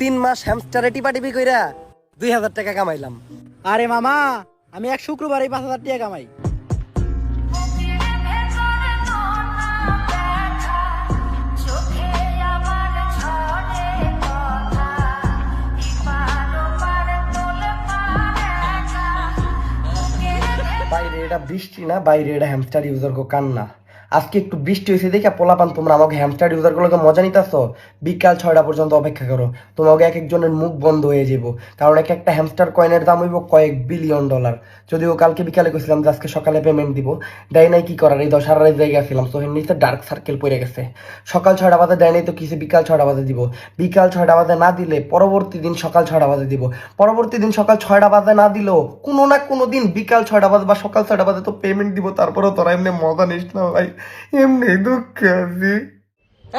তিন মাস হ্যামস্টারে টিপা টিপি কইরা দুই হাজার টাকা কামাইলাম। আরে মামা আমি এক শুক্রবারে পাঁচ হাজার টাকা কামাই। বাইরে এটা বৃষ্টি না বাইরে এটা হ্যামস্টার ইউজার কো কান্না। আজকে একটু বৃষ্টি হয়েছে, দেখে পোলাপান তোমরা আমাকে হ্যামস্টার ইউজার গুলোকে মজা নিতেছ? বিকাল ছয়টা পর্যন্ত অপেক্ষা করো, তোমাকে এক একজনের মুখ বন্ধ হয়ে যাব। কারণ এক একটা হ্যামস্টার কয়েনের দাম হইব কয়েক বিলিয়ন ডলার যদিও কালকে বিকালে কইছিলাম যে আজকে সকালে পেমেন্ট দিব দেয় নাই কি করার, এই দশ হাজার জায়গায় ছিলাম সোহের নিচে ডার্ক সার্কেল পড়ে গেছে। সকাল ছয়টা বাজে দেয় নাই তো কিছু বিকাল ছয়টা বাজে দিব? বিকাল ছয়টা বাজে না দিলে পরবর্তী দিন সকাল ছয়টা বাজে দিব। পরবর্তী দিন সকাল ছয়টা বাজে না দিলেও কোনো না কোনো দিন বিকাল ছয়টা বাজে বা সকাল ছয়টা বাজে তো পেমেন্ট দিব, তারপরেও তোরা এমনি মজা নিস না ভাই। এমনি দুঃখ আছি।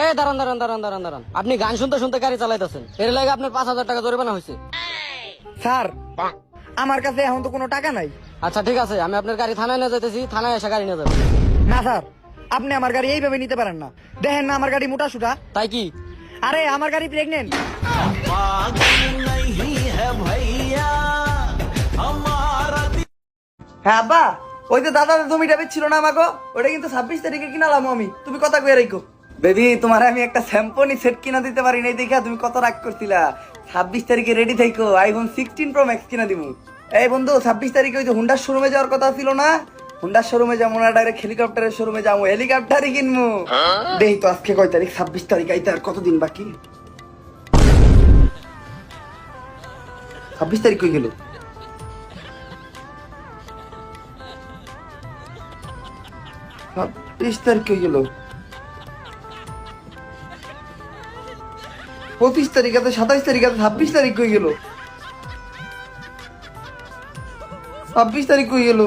এ দাঁড়ান দাঁড়ান দাঁড়ান দাঁড়ান দাঁড়ান। আপনি গান শুনতে শুনতে গাড়ি চালাইতেছেন। এর লাগে আপনার পাঁচ হাজার টাকা জরিমানা হয়েছে স্যার আমার কাছে এখন তো কোনো টাকা নাই। আচ্ছা ঠিক আছে আমি আপনার গাড়ি থানায় নিয়ে যেতেছি থানায় এসে গাড়ি নিয়ে যাবেন। না স্যার আপনি আমার গাড়ি এইভাবে নিতে পারেন না। দেখেন না আমার গাড়ি মোটা সুটা। তাই কি? আরে আমার গাড়ি প্রেগনেন্ট হ্যাঁ আব্বা। ওই যে দাদা তুমি জমিটা ছিল না আমাকে? ওটা কিন্তু ছাব্বিশ তারিখে কিনালাম আমি। তুমি কথা কয়ে রেখো বেবি তোমার আমি একটা স্যাম্পনি সেট কিনা দিতে পারি নাই দেখা তুমি কত রাগ করছিলা। ছাব্বিশ তারিখে রেডি থাইকো আইফোন সিক্সটিন প্রো ম্যাক্স কিনা দিমু। এই বন্ধু ছাব্বিশ তারিখে ওই যে হুন্ডার শোরুমে যাওয়ার কথা ছিল না? হুন্ডার শোরুমে যাব না ডাইরেক্ট হেলিকপ্টারের শোরুমে যাব হেলিকপ্টারই কিনবো দেখি তো আজকে কয় তারিখ ছাব্বিশ তারিখ আইতে আর কতদিন বাকি? ছাব্বিশ তারিখ কই গেল? ছাব্বিশ তারিখ হয়ে গেল। পঁচিশ তারিখ আছে সাতাইশ তারিখ আছে, ছাব্বিশ তারিখ হয়ে গেল। ছাব্বিশ তারিখ হয়ে গেল।